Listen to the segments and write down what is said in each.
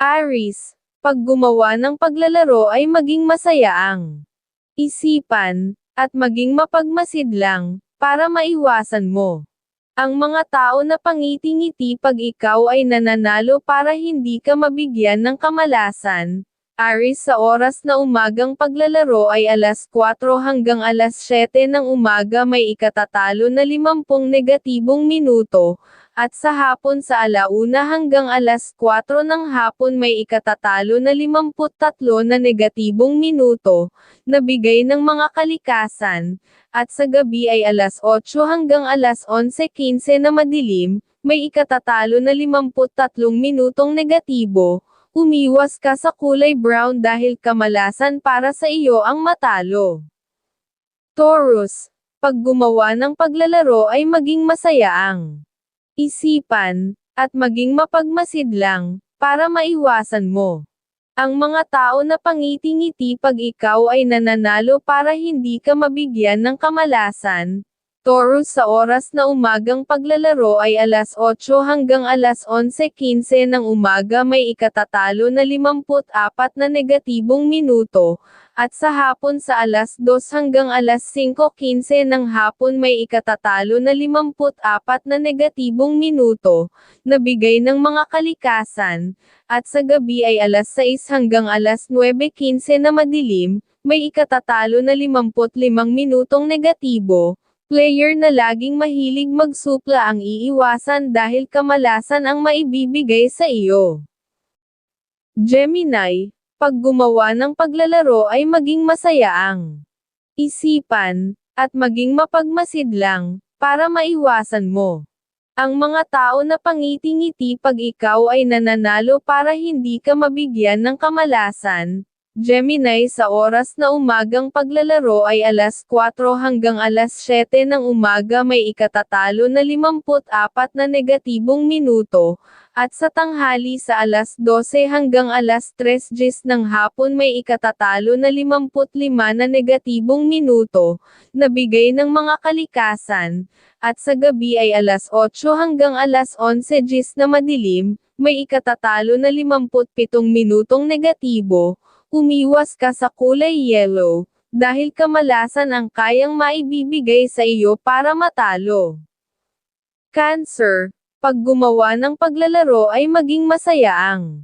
Aris, pag gumawa ng paglalaro ay maging masaya ang isipan, at maging mapagmasidlang, para maiwasan mo. Ang mga tao na pangiti-ngiti pag ikaw ay nananalo para hindi ka mabigyan ng kamalasan. Aris sa oras na umagang paglalaro ay alas 4 hanggang alas 7 ng umaga may ikatatalo na 50 negatibong minuto, at sa hapon sa alauna hanggang alas 4 ng hapon may ikatatalo na 53 na negatibong minuto, na bigay ng mga kalikasan, at sa gabi ay alas 8 hanggang alas 11.15 na madilim, may ikatatalo na 53 minutong negatibo, umiwas ka sa kulay brown dahil kamalasan para sa iyo ang matalo. Taurus, pag gumawa ng paglalaro ay maging masaya ang isipan, at maging mapagmasidlang, para maiwasan mo. Ang mga tao na pangiti-ngiti pag ikaw ay nananalo para hindi ka mabigyan ng kamalasan. Taurus sa oras na umagang paglalaro ay alas 8 hanggang alas 11.15 ng umaga may ikatatalo na 54 na negatibong minuto, at sa hapon sa alas 2 hanggang alas 5.15 ng hapon may ikatatalo na 54 na negatibong minuto, na bigay ng mga kalikasan, at sa gabi ay alas 6 hanggang alas 9.15 na madilim, may ikatatalo na 55 minutong negatibo, player na laging mahilig magsupla ang iiwasan dahil kamalasan ang maibibigay sa iyo. Gemini, pag gumawa ng paglalaro ay maging masaya ang isipan, at maging mapagmasidlang, para maiwasan mo. Ang mga tao na pangiti-ngiti pag ikaw ay nananalo para hindi ka mabigyan ng kamalasan, Gemini sa oras na umagang paglalaro ay alas 4 hanggang alas 7 ng umaga may ikatatalo na 54 na negatibong minuto, at sa tanghali sa alas 12 hanggang alas 3 gis ng hapon may ikatatalo na 55 na negatibong minuto, na bigay ng mga kalikasan, at sa gabi ay alas 8 hanggang alas 11 gis na madilim, may ikatatalo na 57 minutong negatibo, Umiwas ka sa kulay yellow, dahil kamalasan ang kayang maibibigay sa iyo para matalo. Cancer, pag gumawa ng paglalaro ay maging masaya ang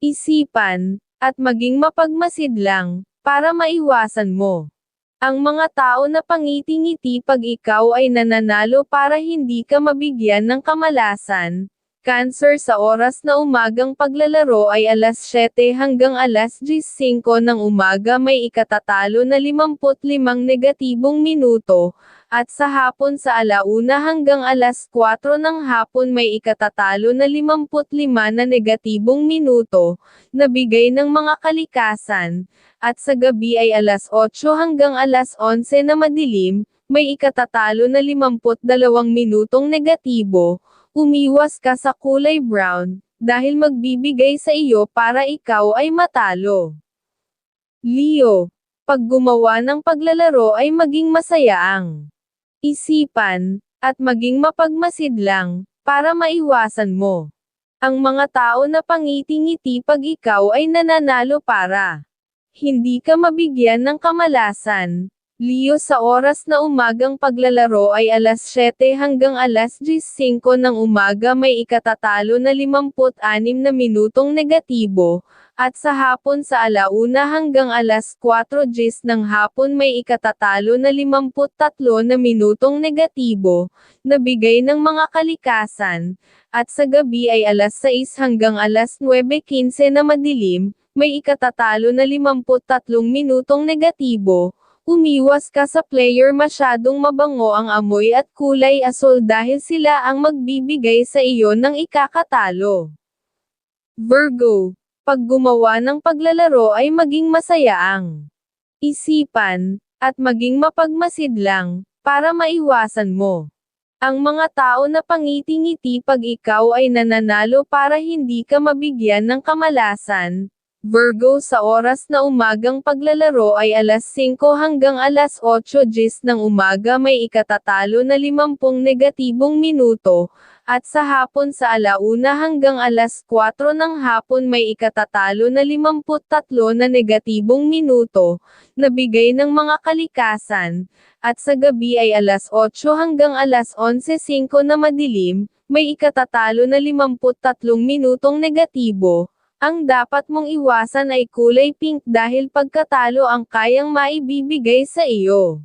isipan, at maging mapagmasidlang, para maiwasan mo. Ang mga tao na pangiti-ngiti pag ikaw ay nananalo para hindi ka mabigyan ng kamalasan, Cancer sa oras na umagang paglalaro ay alas 7 hanggang alas 10.05 ng umaga may ikatatalo na 55 negatibong minuto, at sa hapon sa alauna hanggang alas 4 ng hapon may ikatatalo na 55 na negatibong minuto, na bigay ng mga kalikasan, at sa gabi ay alas 8 hanggang alas 11 na madilim, may ikatatalo na 52 minutong negatibo, Umiwas ka sa kulay brown, dahil magbibigay sa iyo para ikaw ay matalo. Leo, pag gumawa ng paglalaro ay maging masaya ang isipan, at maging mapagmasidlang, para maiwasan mo. Ang mga tao na pangiti-ngiti pag ikaw ay nananalo para hindi ka mabigyan ng kamalasan, Leo sa oras na umagang paglalaro ay alas 7 hanggang alas 10.05 ng umaga may ikatatalo na 56 na minutong negatibo, at sa hapon sa alauna hanggang alas 4 gis ng hapon may ikatatalo na 53 na minutong negatibo, na bigay ng mga kalikasan, at sa gabi ay alas 6 hanggang alas 9.15 na madilim, may ikatatalo na 53 minutong negatibo, Umiwas ka sa player masyadong mabango ang amoy at kulay asul dahil sila ang magbibigay sa iyo ng ikakatalo. Virgo, pag gumawa ng paglalaro ay maging masaya ang isipan, at maging mapagmasidlang, para maiwasan mo. Ang mga tao na pangiti-ngiti pag ikaw ay nananalo para hindi ka mabigyan ng kamalasan, Virgo sa oras na umagang paglalaro ay alas 5 hanggang alas 8 gis ng umaga may ikatatalo na 50 negatibong minuto, at sa hapon sa alauna hanggang alas 4 ng hapon may ikatatalo na 53 na negatibong minuto, na bigay ng mga kalikasan, at sa gabi ay alas 8 hanggang alas 11.05 na madilim, may ikatatalo na 53 minutong negatibo, ang dapat mong iwasan ay kulay pink dahil pagkatalo ang kayang maibibigay sa iyo.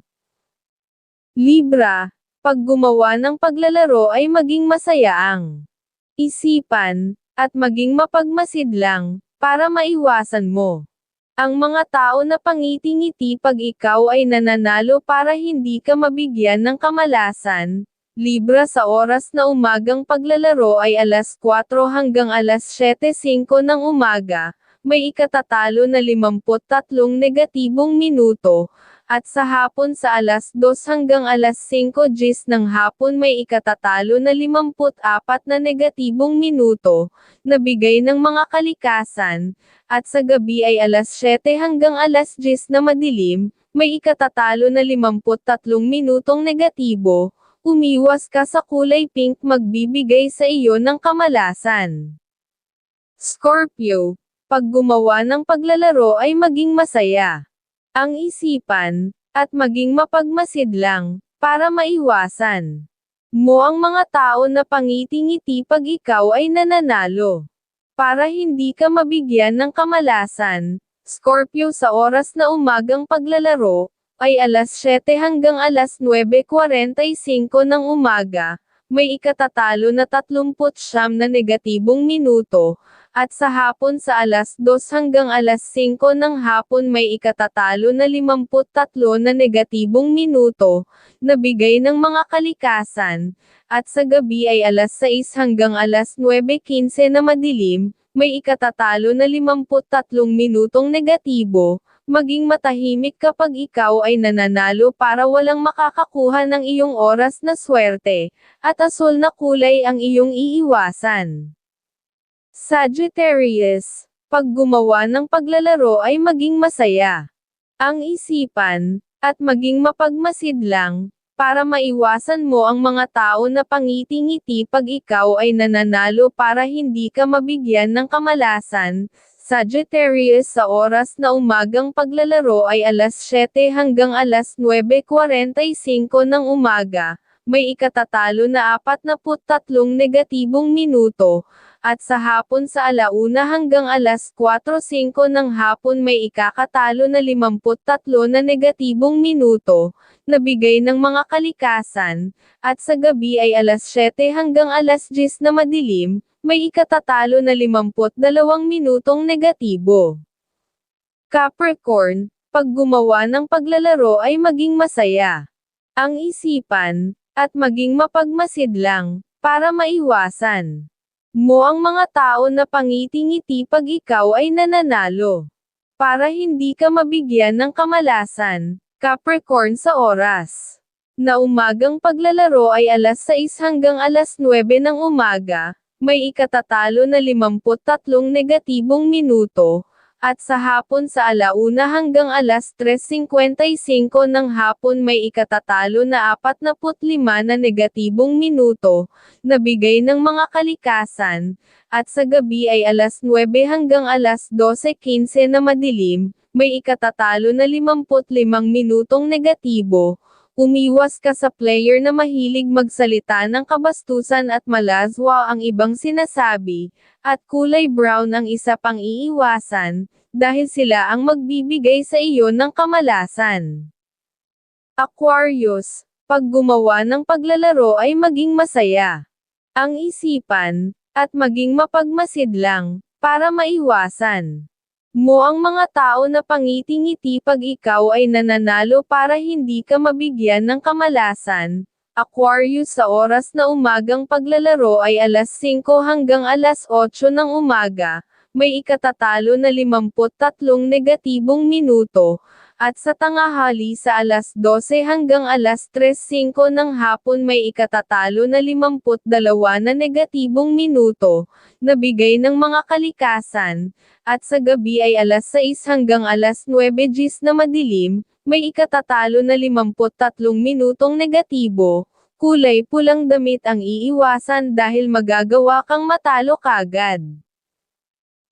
Libra, pag gumawa ng paglalaro ay maging masaya ang isipan, at maging mapagmasid lang, para maiwasan mo. Ang mga tao na pangiti-ngiti pag ikaw ay nananalo para hindi ka mabigyan ng kamalasan, Libra sa oras na umagang paglalaro ay alas 4 hanggang alas 7.05 ng umaga, may ikatatalo na 53 negatibong minuto, at sa hapon sa alas 2 hanggang alas 5 gis ng hapon may ikatatalo na 54 na negatibong minuto, na bigay ng mga kalikasan, at sa gabi ay alas 7 hanggang alas 10 na madilim, may ikatatalo na 53 minutong negatibo, Umiwas ka sa kulay pink magbibigay sa iyo ng kamalasan. Scorpio, pag gumawa ng paglalaro ay maging masaya. Ang isipan, at maging mapagmasid lang, para maiwasan mo ang mga tao na pangiti-ngiti pag ikaw ay nananalo. Para hindi ka mabigyan ng kamalasan, Scorpio sa oras na umagang paglalaro, ay alas 7 hanggang alas 9.45 ng umaga, may ikatatalo na 39 na negatibong minuto, at sa hapon sa alas 2 hanggang alas 5 ng hapon may ikatatalo na 53 na negatibong minuto, na bigay ng mga kalikasan, at sa gabi ay alas 6 hanggang alas 9.15 na madilim, may ikatatalo na 53 minutong negatibo, Maging matahimik kapag ikaw ay nananalo para walang makakakuha ng iyong oras na swerte, at asul na kulay ang iyong iiwasan. Sagittarius, pag gumawa ng paglalaro ay maging masaya. Ang isipan, at maging mapagmasid lang, para maiwasan mo ang mga tao na pangiti-ngiti pag ikaw ay nananalo para hindi ka mabigyan ng kamalasan, Sagittarius sa oras na umagang paglalaro ay alas 7 hanggang alas 9.45 ng umaga, may ikatatalo na 43 negatibong minuto, at sa hapon sa alauna hanggang alas 4.05 ng hapon may ikakatalo na 53 na negatibong minuto, na bigay ng mga kalikasan, at sa gabi ay alas 7 hanggang alas 10 na madilim, may ikatatalo na 52 minutong negatibo. Capricorn, pag gumawa ng paglalaro ay maging masaya. Ang isipan, at maging mapagmasid lang, para maiwasan mo ang mga tao na pangiti-ngiti pag ikaw ay nananalo. Para hindi ka mabigyan ng kamalasan, Capricorn sa oras. Na umagang paglalaro ay alas 6 hanggang alas 9 ng umaga, may ikatatalo na 53 negatibong minuto, at sa hapon sa alauna hanggang alas 3.55 ng hapon may ikatatalo na 45 na negatibong minuto, na bigay ng mga kalikasan, at sa gabi ay alas 9 hanggang alas 12.15 na madilim, may ikatatalo na 55 minutong negatibo, Umiwas ka sa player na mahilig magsalita ng kabastusan at malazwa ang ibang sinasabi, at kulay brown ang isa pang iiwasan, dahil sila ang magbibigay sa iyo ng kamalasan. Aquarius, pag gumawa ng paglalaro ay maging masaya. Ang isipan, at maging mapagmasid lang, para maiwasan mo ang mga tao na pangiti-ngiti pag ikaw ay nananalo para hindi ka mabigyan ng kamalasan. Aquarius sa oras na umagang paglalaro ay alas 5 hanggang alas 8 ng umaga, may ikatatalo na 53 negatibong minuto, at sa tangahali sa alas 12 hanggang alas 3.05 ng hapon may ikatatalo na 52 na negatibong minuto, na bigay ng mga kalikasan, at sa gabi ay alas 6 hanggang alas 9 gis na madilim, may ikatatalo na 53 minutong negatibo, kulay pulang damit ang iiwasan dahil magagawa kang matalo kagad.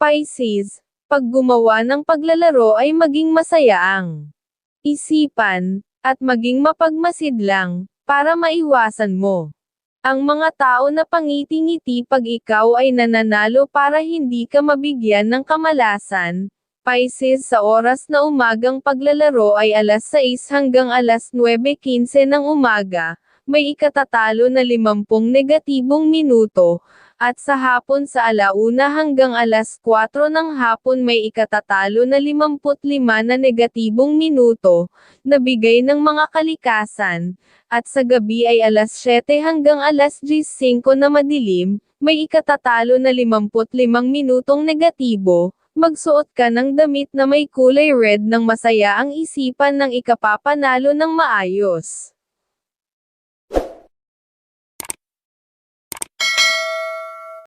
Pisces, pag gumawa ng paglalaro ay maging masaya ang isipan, at maging mapagmasid lang, para maiwasan mo. Ang mga tao na pangiti-ngiti pag ikaw ay nananalo para hindi ka mabigyan ng kamalasan, Pisces sa oras na umagang paglalaro ay alas 6 hanggang alas 9.15 ng umaga, may ikatatalo na 50 negatibong minuto, at sa hapon sa alauna hanggang alas 4 ng hapon may ikatatalo na 55 na negatibong minuto, na bigay ng mga kalikasan, at sa gabi ay alas 7 hanggang alas 10.05 na madilim, may ikatatalo na 55 minutong negatibo, magsuot ka ng damit na may kulay red nang masaya ang isipan ng ikapapanalo ng maayos.